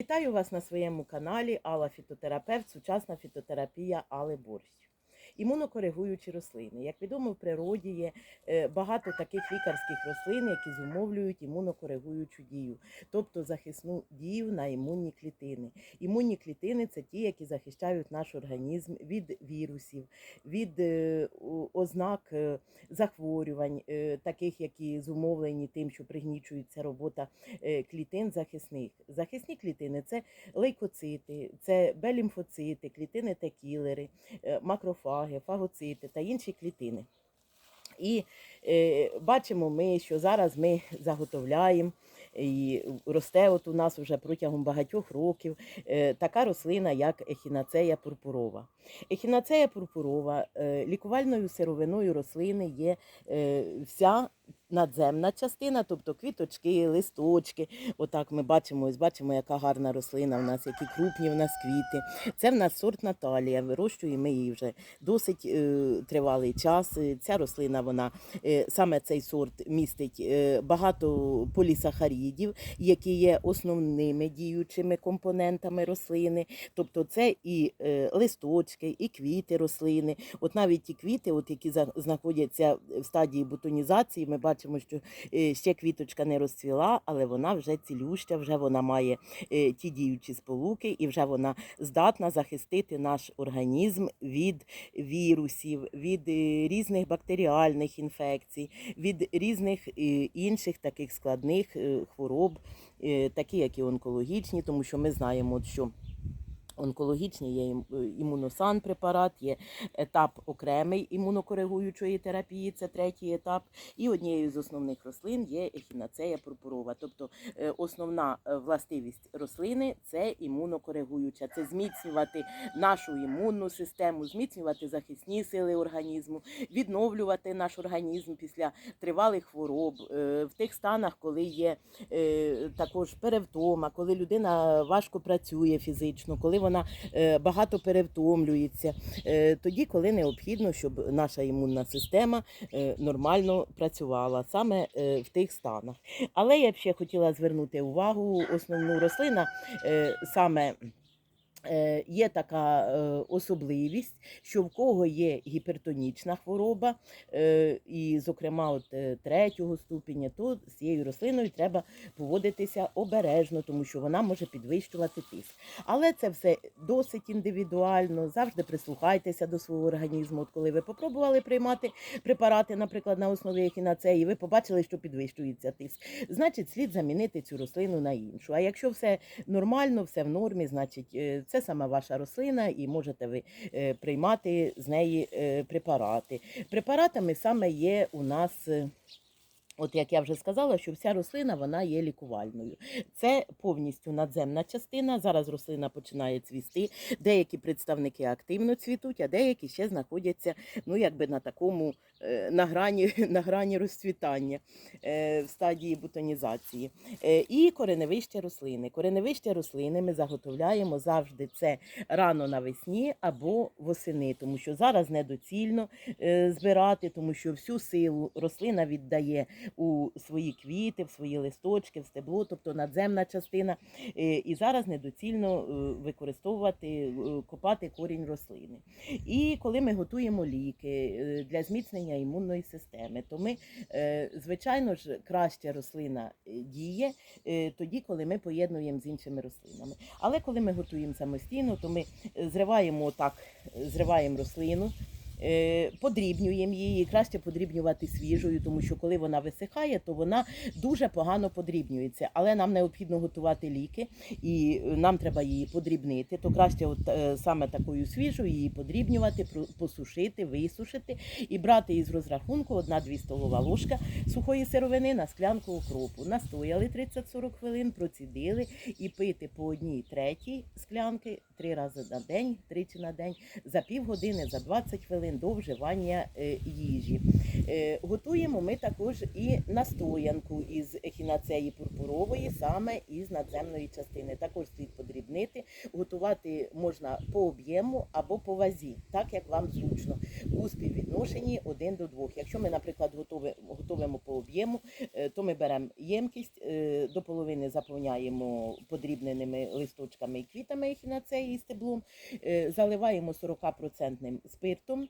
Вітаю вас на своєму каналі Алла Фітотерапевт, сучасна фітотерапія Али Борщ. Імунокоригуючі рослини. Як відомо, в природі є е, багато таких лікарських рослин, які зумовлюють імунокоригуючу дію, тобто захисну дію на імунні клітини. Імунні клітини це ті, які захищають наш організм від вірусів, від е, ознак е, захворювань, таких, які зумовлені тим, що пригнічується робота клітин захисних. Захисні клітини це лейкоцити, це Б-лімфоцити, клітини Т-кілери, е, макрофаги, фагоцити та інші клітини. І бачимо ми, що зараз ми заготовляємо. І росте от у нас вже протягом багатьох років е, така рослина, як ехінацея пурпурова. Ехінацея пурпурова е, лікувальною сировиною рослини є е, вся надземна частина, тобто квіточки, листочки. Отак ми бачимо, ось бачимо, яка гарна рослина в нас, які крупні в нас квіти. Це в нас сорт Наталія. Вирощуємо її вже досить е, тривалий час. Е, Ця рослина, вона е, саме цей сорт містить е, багато полісахарідів, які є основними діючими компонентами рослини. Тобто це і е, листочки, і квіти рослини. От навіть ті квіти, от які знаходяться в стадії бутонізації, ми бачимо, що е, ще квіточка не розцвіла, але вона вже цілюща, вже вона має ті діючі сполуки, і вже вона здатна захистити наш організм від вірусів, від різних бактеріальних інфекцій, від різних е, інших таких складних е, хвороб, е, такі як і онкологічні, тому що ми знаємо, що. Онкологічні є е, імуносан препарат, є етап окремий імунокоригуючої терапії, це третій етап. І однією з основних рослин є ехінацея пурпурова. Тобто е, основна е, властивість рослини це імунокоригуюча, це зміцнювати нашу імунну систему, зміцнювати захисні сили організму, відновлювати наш організм після тривалих хвороб, в тих станах, коли є також перевтома, коли людина важко працює фізично, коли вона е, багато перевтомлюється, е, тоді, коли необхідно, щоб наша імунна система е, нормально працювала саме в тих станах. Але я б ще хотіла звернути увагу, основну рослина саме. Е, Є така е, особливість, що в кого є гіпертонічна хвороба, е, і, зокрема, от третього ступеня, то з цією рослиною треба поводитися обережно, тому що вона може підвищувати тиск. Але це все досить індивідуально. Завжди прислухайтеся до свого організму. От коли ви попробували приймати препарати, наприклад, на основі ехінацеї, ви побачили, що підвищується тиск. Значить, слід замінити цю рослину на іншу. А якщо все нормально, все в нормі, значить е, це саме ваша рослина, і можете ви е, приймати з неї е, препарати. Препаратами саме є у нас. От як я вже сказала, що вся рослина вона є лікувальною. Це повністю надземна частина. Зараз рослина починає цвісти. Деякі представники активно цвітуть, а деякі ще знаходяться ну, якби на такому е, на грані, на грані розцвітання е, в стадії бутонізації. Е, І кореневище рослини. Кореневище рослини ми заготовляємо завжди це рано навесні або восени, тому що зараз недоцільно збирати, тому що всю силу рослина віддає у свої квіти, в свої листочки, в стебло, тобто надземна частина. Е, І зараз недоцільно е, використовувати, е, копати корінь рослини. І коли ми готуємо ліки для зміцнення імунної системи, то ми, звичайно ж, краще рослина діє тоді, коли ми поєднуємо з іншими рослинами. Але коли ми готуємо самостійно, то ми зриваємо так, зриваємо рослину. Е, Подрібнюємо її, краще подрібнювати свіжою, тому що коли вона висихає, то вона дуже погано подрібнюється. Але нам необхідно готувати ліки, і е, нам треба її подрібнити. То краще, от е, саме такою свіжою, її подрібнювати, посушити, висушити і брати із розрахунку 1-2 столова ложка сухої сировини на склянку окропу. Настояли 30-40 хвилин, процідили і пити по одній третій склянки три рази на день, тричі на день, за півгодини, за 20 хвилин. Рослин до вживання е, їжі. Е, Готуємо ми також і настоянку із ехінацеї пурпурової, саме із надземної частини. Також слід подрібнити. Готувати можна по об'єму або по вазі, так як вам зручно, у співвідношенні 1 до 2. Якщо ми, наприклад, готуємо по об'єму, е, то ми беремо ємкість, до половини заповняємо подрібненими листочками і квітами ехінацеї і стеблом, заливаємо 40% спиртом,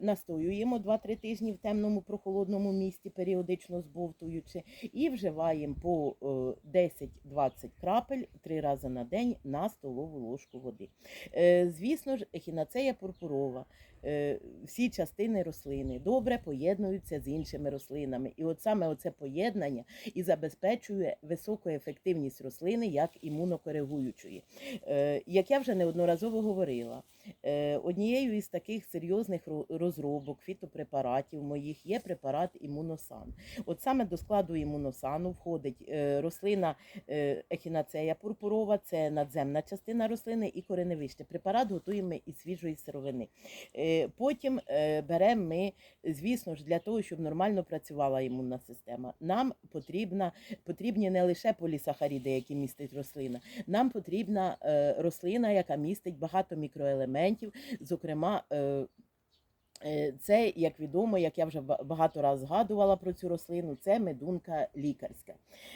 настоюємо 2-3 тижні в темному прохолодному місці, періодично збовтуючи, і вживаємо по е, 10-20 крапель 3 рази на день на столову ложку води. Е, Звісно ж, ехінацея пурпурова, е, всі частини рослини добре поєднуються з іншими рослинами. І от саме оце поєднання і забезпечує високу ефективність рослини як імунокоригуючої. Е, Як я вже неодноразово говорила, е, однією із таких серйозних ро- розробок фітопрепаратів моїх є препарат імуносан. От саме до складу імуносану входить е, рослина е, ехінацея пурпурова, це надземна частина рослини і кореневище. Препарат готуємо із свіжої сировини. Е, Потім беремо ми, звісно ж, для того, щоб нормально працювала імунна система. Нам потрібна, потрібні не лише полісахаріди, які містить рослина. Нам потрібна рослина, яка містить багато мікроелементів, зокрема. Е, Це, як відомо, як я вже ба- багато раз згадувала про цю рослину, це медунка лікарська.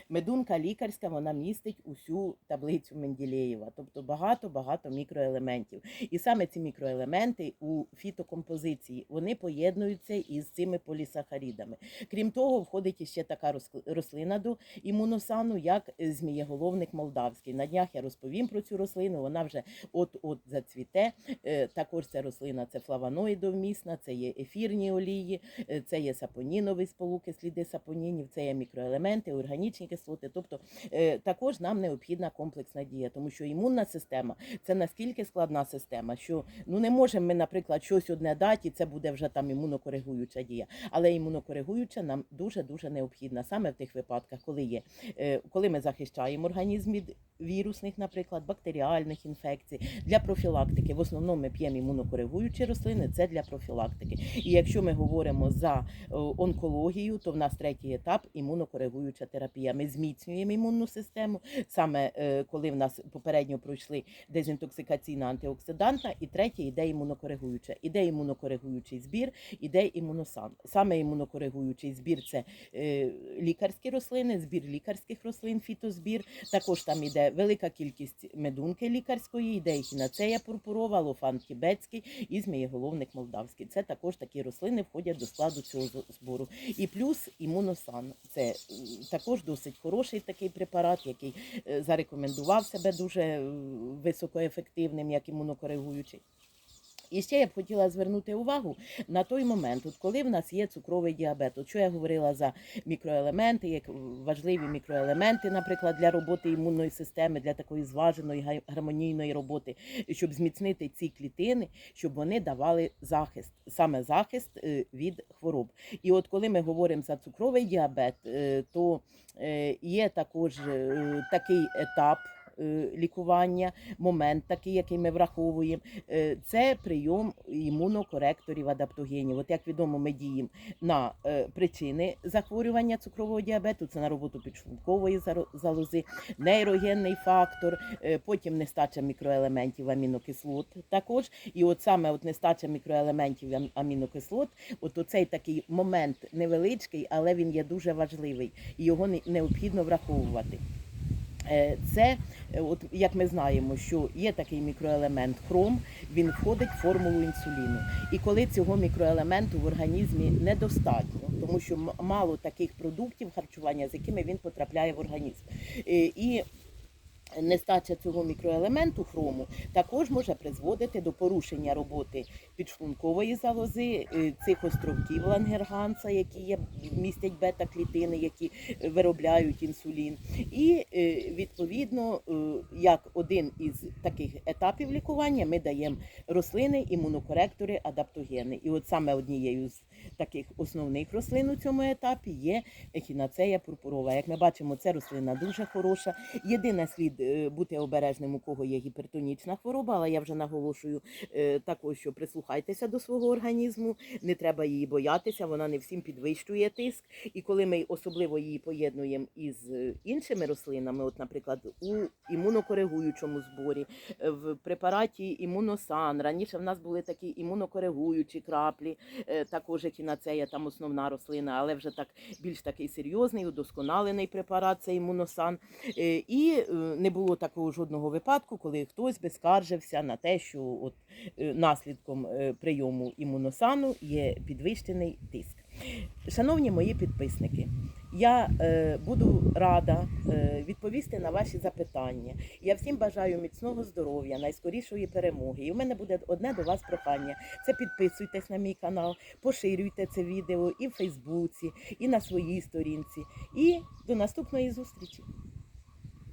Медунка лікарська вона містить усю таблицю Менделєєва, тобто багато-багато мікроелементів. І саме ці мікроелементи у фітокомпозиції вони поєднуються із цими полісахарідами. Крім того, входить іще така рос- рослина до імуносану, як е, змієголовник молдавський. На днях я розповім про цю рослину. Вона вже от-от зацвіте. Е, Також ця рослина це флавоноїдовмісна, це є ефірні олії, е, це є сапонінові сполуки, сліди сапонінів, це є мікроелементи, органічні кислоти. Тобто е, також нам необхідна комплексна дія, тому що імунна система це настільки складна система, що ну не можемо ми, наприклад, щось одне дати, і це буде вже там імунокоригуюча дія. Але імунокоригуюча нам дуже дуже необхідна саме в тих випадках, коли є е, коли ми захищаємо організм від вірусних, наприклад, бактеріальних інфекцій для профілактики. В основному ми п'ємо імунокоригуючі рослини. Це для профілактики. І якщо ми говоримо за е, онкологію, то в нас третій етап імунокоригуюча терапія. Ми зміцнюємо імунну систему, саме е, коли в нас попередньо пройшли дезінтоксикаційна антиоксидантна, і третє йде імунокоригуюча. Іде імунокоригуючий збір, іде імуносан. Саме імунокоригуючий збір це е, лікарські рослини, збір лікарських рослин, фітозбір. Також там іде велика кількість медунки лікарської, йде ехінацея пурпурова, лофан тібетський і змієголовник молдавський. Це також такі рослини входять до складу цього збору. І плюс імуносан. Це також досить хороший такий препарат, який е, зарекомендував себе дуже високоефективним, як імунокоригуючий. І ще я б хотіла звернути увагу на той момент, от коли в нас є цукровий діабет. От що я говорила за мікроелементи, як важливі мікроелементи, наприклад, для роботи імунної системи, для такої зваженої гармонійної роботи, щоб зміцнити ці клітини, щоб вони давали захист, саме захист е, від хвороб. І от коли ми говоримо за цукровий діабет, е, то е, є також такий етап. Е, Лікування, момент такий, який ми враховуємо, Е, це прийом імунокоректорів адаптогенів. От як відомо, ми діємо на е, причини захворювання цукрового діабету, це на роботу підшлункової залози, нейрогенний фактор, потім нестача мікроелементів амінокислот також. І от саме от нестача мікроелементів амінокислот, от оцей такий момент невеличкий, але він є дуже важливий, і його не- необхідно враховувати. Е, Це, е, от як ми знаємо, що є такий мікроелемент хром, він входить в формулу інсуліну. І коли цього мікроелементу в організмі недостатньо, тому що мало таких продуктів харчування, з якими він потрапляє в організм. Е, І Нестача цього мікроелементу хрому також може призводити до порушення роботи підшлункової залози, е, цих островків лангерганса, які є, містять бета-клітини, які е, виробляють інсулін. І е, відповідно, як один із таких етапів лікування, ми даємо рослини, імунокоректори, адаптогени. І от саме однією з таких основних рослин у цьому етапі є ехінацея пурпурова. Як ми бачимо, це рослина дуже хороша. Єдине слід бути обережним, у кого є гіпертонічна хвороба, але я вже наголошую е, також, що прислухайтеся до свого організму, не треба її боятися, вона не всім підвищує тиск. І коли ми особливо її поєднуємо із е, іншими рослинами, от, наприклад, у імунокоригуючому зборі, е, в препараті імуносан. Раніше в нас були такі імунокоригуючі краплі, е, також екінацея, там основна рослина, але вже так більш такий серйозний, удосконалений препарат це імуносан. Е, І е, не було такого жодного випадку, коли хтось би скаржився на те, що от е, наслідком е, прийому імуносану є підвищений тиск. Шановні мої підписники, я е, буду рада е, відповісти на ваші запитання. Я всім бажаю міцного здоров'я, найскорішої перемоги. І в мене буде одне до вас прохання: це підписуйтесь на мій канал, поширюйте це відео і в Фейсбуці, і на своїй сторінці. І до наступної зустрічі.